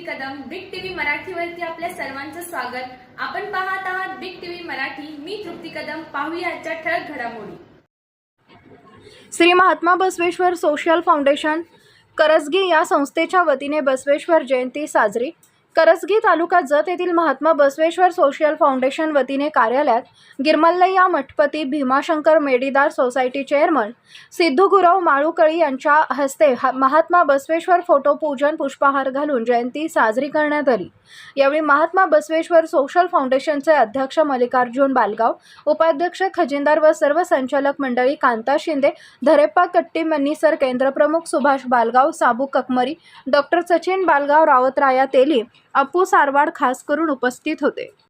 Kadam big TV मराठीवरती आपल्या सर्वांचं स्वागत. आपण पाहत आहात बिग टीव्ही मराठी. मी तृप्ती कदम. पाहूया आजच्या ठळक घडामोडी. श्री महात्मा बसवेश्वर सोशल फाउंडेशन करसगी या संस्थेच्या वतीने बसवेश्वर जयंती साजरी. करसगी तालुका जत येथील महात्मा बसवेश्वर सोशल फाउंडेशन वतीने कार्यालयात गिरमल्लय्या मठपती भीमाशंकर मेडीदार सोसायटी चेअरमन सिद्धू गुरव माळुकळी यांच्या हस्ते हा- महात्मा बसवेश्वर फोटो पूजन पुष्पहार घालून जयंती साजरी करण्यात आली. यावेळी महात्मा बसवेश्वर सोशल फाउंडेशनचे अध्यक्ष मल्लिकार्जुन बालगाव उपाध्यक्ष खजिनदार व सर्व संचालक मंडळी कांता शिंदे धरेप्पा कट्टी मन्नीसर केंद्रप्रमुख सुभाष बालगाव साबू ककमरी डॉक्टर सचिन बालगाव रावतराया तेली अपू सारवाड खास करून उपस्थित होते.